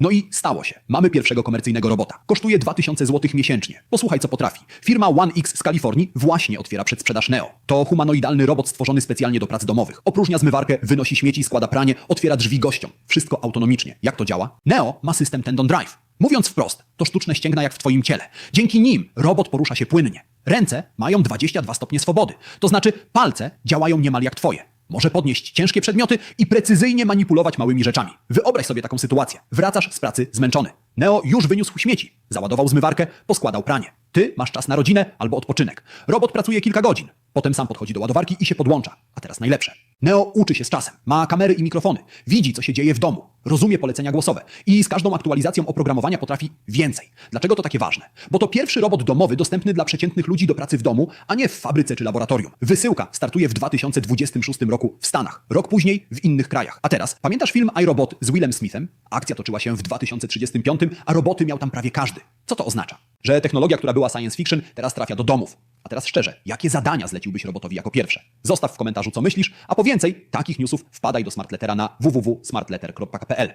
No i stało się. Mamy pierwszego komercyjnego robota. Kosztuje 2000 zł miesięcznie. Posłuchaj, co potrafi. Firma One X z Kalifornii właśnie otwiera przedsprzedaż Neo. To humanoidalny robot stworzony specjalnie do prac domowych. Opróżnia zmywarkę, wynosi śmieci, składa pranie, otwiera drzwi gościom. Wszystko autonomicznie. Jak to działa? Neo ma system Tendon Drive. Mówiąc wprost, to sztuczne ścięgna jak w twoim ciele. Dzięki nim robot porusza się płynnie. Ręce mają 22 stopnie swobody. To znaczy palce działają niemal jak twoje. Może podnieść ciężkie przedmioty i precyzyjnie manipulować małymi rzeczami. Wyobraź sobie taką sytuację. Wracasz z pracy zmęczony. Neo już wyniósł śmieci, załadował zmywarkę, poskładał pranie. Ty masz czas na rodzinę albo odpoczynek. Robot pracuje kilka godzin. Potem sam podchodzi do ładowarki i się podłącza. A teraz najlepsze. Neo uczy się z czasem. Ma kamery i mikrofony. Widzi, co się dzieje w domu. Rozumie polecenia głosowe. I z każdą aktualizacją oprogramowania potrafi więcej. Dlaczego to takie ważne? Bo to pierwszy robot domowy dostępny dla przeciętnych ludzi do pracy w domu, a nie w fabryce czy laboratorium. Wysyłka startuje w 2026 roku w Stanach. Rok później w innych krajach. A teraz, pamiętasz film iRobot z Willem Smithem? Akcja toczyła się w 2035, a roboty miał tam prawie każdy. Co to oznacza? Że technologia, która była science fiction, teraz trafia do domów. A teraz szczerze, jakie zadania zleciłbyś robotowi jako pierwsze? Zostaw w komentarzu, co myślisz, a po więcej takich newsów wpadaj do Smartlettera na www.smartletter.pl.